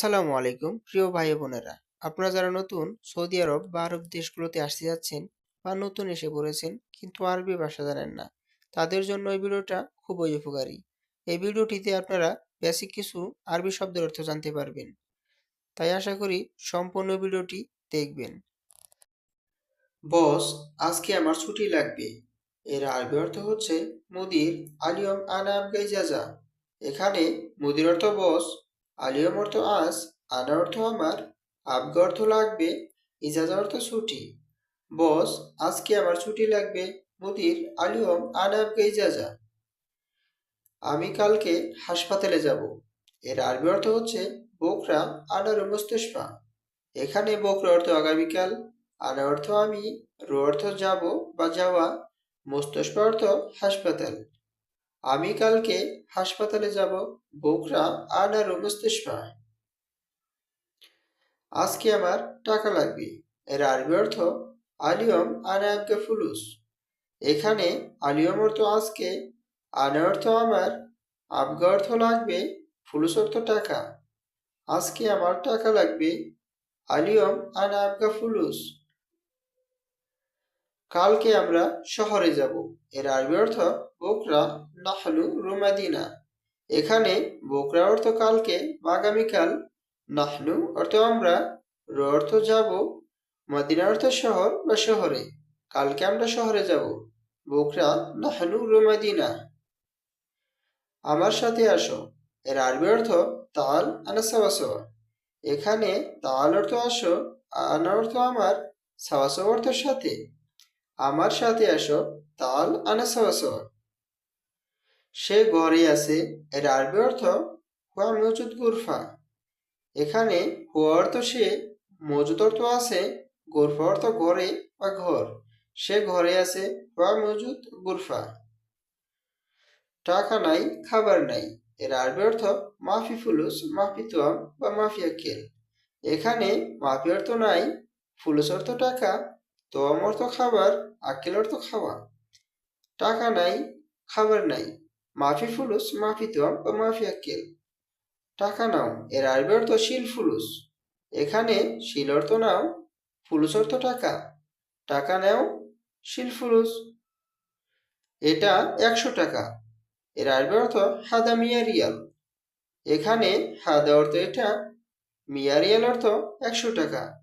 আসসালামু আলাইকুম, প্রিয় ভাই বোনেরা। আপনারা যারা নতুন, সৌদি আরব বা আরব দেশগুলোতে আসতে যাচ্ছেন বা নতুন এসে পড়েছেন কিন্তু আরবি ভাষা জানেন না, তাদের জন্য এই ভিডিওটা খুবই উপকারী। এই ভিডিওটিতে আপনারা বেসিক কিছু আরবি শব্দের অর্থ জানতে পারবেন। তাই আশা করি সম্পূর্ণ ভিডিওটি দেখবেন। বস, আজকে আমার ছুটি লাগবে। এর আরবি অর্থ হচ্ছে মুদির আলিয়ম আনা আবগাই যাজা এখানে মুদির অর্থ বস আলিয়ম অর্থ আজ আনা অর্থ আমার, আবগা অর্থ লাগবে, ইজাজা অর্থ ছুটি। বস, আজকে আমার ছুটি লাগবে, মুদির, আলিয়ম আনা আবগা, ইজাজা। আমি কালকে হাসপাতালে যাব। এর আরবি অর্থ হচ্ছে, বোকরা আনার মুস্তেশফা এখানে বোকরা অর্থ আগামীকাল আনা অর্থ আমি, রো অর্থ যাব বা যাওয়া মুস্তশফা অর্থ হাসপাতাল। আমি কালকে হাসপাতালে যাব, বোকরা আনার মুস্তেশফা আজকে আমার টাকা লাগবে। এর আরবি অর্থ, আলিয়ম আনা আবগা ফুলুস। এখানে আলিয়ম অর্থ আজকে, আনা অর্থ আমার, আবগা অর্থ লাগবে, ফুলুস অর্থ টাকা। আজকে আমার টাকা লাগবে, আলিয়ম আনা আবগা ফুলুস। কালকে আমরা শহরে যাব। এর আরবি অর্থ বোকরা নাহলু রুমাদিনা। এখানে বোকরা অর্থ কালকে বা আগামীকাল নাহনু অর্থ আমরা, রো অর্থ যাব, মদিনা অর্থ শহর বা শহরে, কালকে আমরা শহরে যাব, বোকরা নাহনু রুমাদিনা। আমার সাথে আসো, এর আরবি অর্থ তাল আনা সাওয়া সাওয়া এখানে তাল অর্থ আসো, আনা অর্থ আমার সাওয়া অর্থের সাথে। আমার সাথে আসো, তাল আনা সাওয়া সাওয়া সে ঘরে আছে। এর আরবি অর্থ হুয়া মজুদ গুরফা এখানে হুয়া অর্থ সে, মজুদ অর্থ আছে, গুরফা অর্থ ঘরে বা ঘর সে ঘরে আছে, হুয়া মজুদ গুরফা টাকা নাই, খাবার নাই। এর আরবি অর্থ মাফি ফুলুস মাফি তোয়াম বা মাফি আকেল এখানে মাফি অর্থ নাই, ফুলুস অর্থ টাকা, তোয়াম অর্থ খাবার আকেল অর্থ খাওয়া। টাকা নাই, খাবার নাই। মাফি ফুলুস, মাফি তোয়াম বা মাফি আকেল টাকা নাও, এর আরবি অর্থ শিল ফুলুস। এখানে শিল অর্থ নাও, ফুলুস অর্থ টাকা। টাকা নেও, শিল ফুলুস। এটা একশো টাকা। এর আরবি অর্থ হাদা মিয়া রিয়াল। এখানে হাদা অর্থ এটা, মিয়া রিয়াল অর্থ একশো টাকা।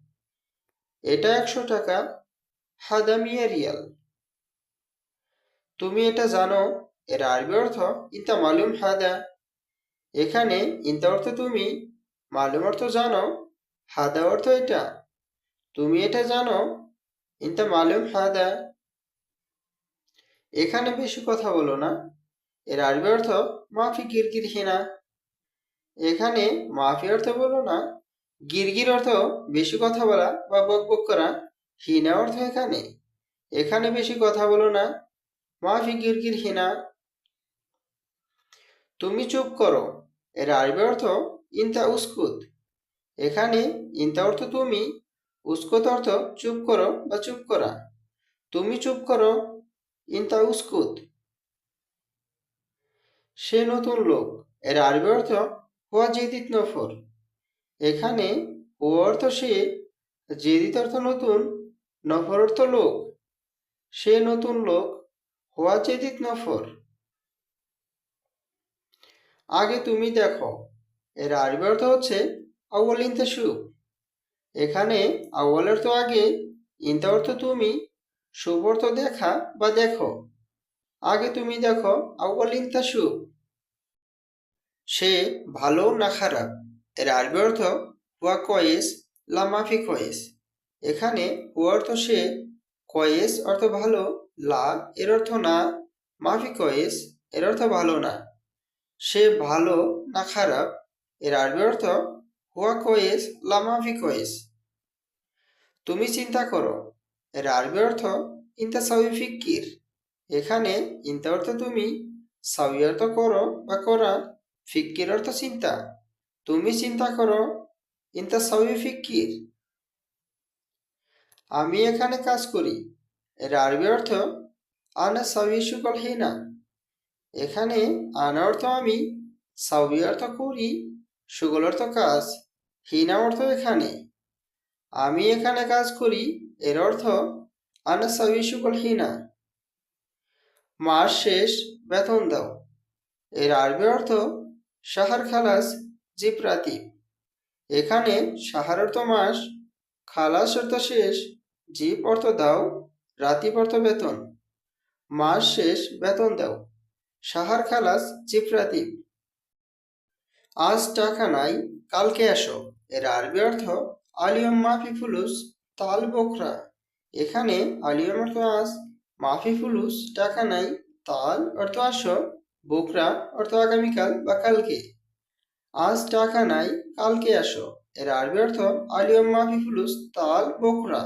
এটা একশো টাকা, হাদা মিয়া রিয়াল। তুমি এটা জানো এর আরবি অর্থ ইন্তা মালুম হাদা এখানে ইন্তা অর্থ তুমি, মালুম অর্থ জানো, হাদা অর্থ এটা। তুমি এটা জানো, ইন্তা মালুম হাদা এখানে বেশি কথা বলো না, এর আরবি অর্থ মাফি গিরগির হিনা এখানে মাফি অর্থ বলো না, গিরগির অর্থ বেশি কথা বলা বা বক বক করা, হিনা অর্থ এখানে। এখানে বেশি কথা বলো না, মাফি গিরগির হিনা তুমি চুপ করো। এর আরবি অর্থ ইনতা উস্কুত। এখানে ইনতা অর্থ তুমি, উস্কুত অর্থ চুপ করো বা চুপ করা। তুমি চুপ করো, ইনতা উস্কুত। সে নতুন লোক। এর আরবি অর্থ হুয়া জেদিত নফর। এখানে ও অর্থ সে, জেদিত অর্থ নতুন, নফর অর্থ লোক। সে নতুন লোক, হুয়া জেদিত নফর। আগে তুমি দেখো। এর আরবি অর্থ হচ্ছে আউ্বাল ইনতা শুভ এখানে আউ্বাল অর্থ আগে, ইনতা অর্থ তুমি শুভ অর্থ দেখা বা দেখো। আগে তুমি দেখো আউ্বাল ইনতা শুভ সে ভালো না খারাপ? এর আরবি অর্থ হুয়া কয়েস লা মাফি কয়েস। এখানে হুয়া অর্থ সে, কয়েস অর্থ ভালো, লা এর অর্থ না, মাফি কয়েস এর অর্থ ভালো না। সে ভালো না খারাপ? এর আরবি অর্থ, হুয়া কয়েস লা মাফি কয়েস। তুমি চিন্তা করো, এর আরবি অর্থ, ইন্তা সাউই ফিক্কির এখানে ইন্তা অর্থ তুমি, সাউই অর্থ করো বা করা ফিক্কির অর্থ চিন্তা। তুমি চিন্তা করো, ইন্তা সাউই ফিক্কির আমি এখানে কাজ করি, এর আরবি অর্থ, আনা সাউই সুকল হিনা। এখানে আনা অর্থ আমি সাউই অর্থ করি, সুগল অর্থ কাজ, হিনা অর্থ এখানে। আমি এখানে কাজ করি, এর অর্থ আনা সাবি শুকল হিনা। মাস শেষ, বেতন দাও। এর আরবি অর্থ সাহার খালাস জিপ্রাতি এখানে সাহার অর্থ মাস, খালাস অর্থ শেষ জিপ অর্থ দাও, রাতিব অর্থ বেতন। মাস শেষ, বেতন দাও। সাহার খালাস জিপ রাতিব আজ টাকা নাই কালকে আসো। এর আরবি অর্থ, আলিয়ম মাফি ফুলুস তাল বকরা এখানে আলিয়ম অর্থ আজ মাফি ফুলুস টাকা নাই তাল অর্থ আসো বোকরা অর্থ আগামীকাল বা কালকে। আজ টাকা নাই কালকে আসো। এর আরবি অর্থ, আলিয়ম মাফি ফুলুস তাল বোকরা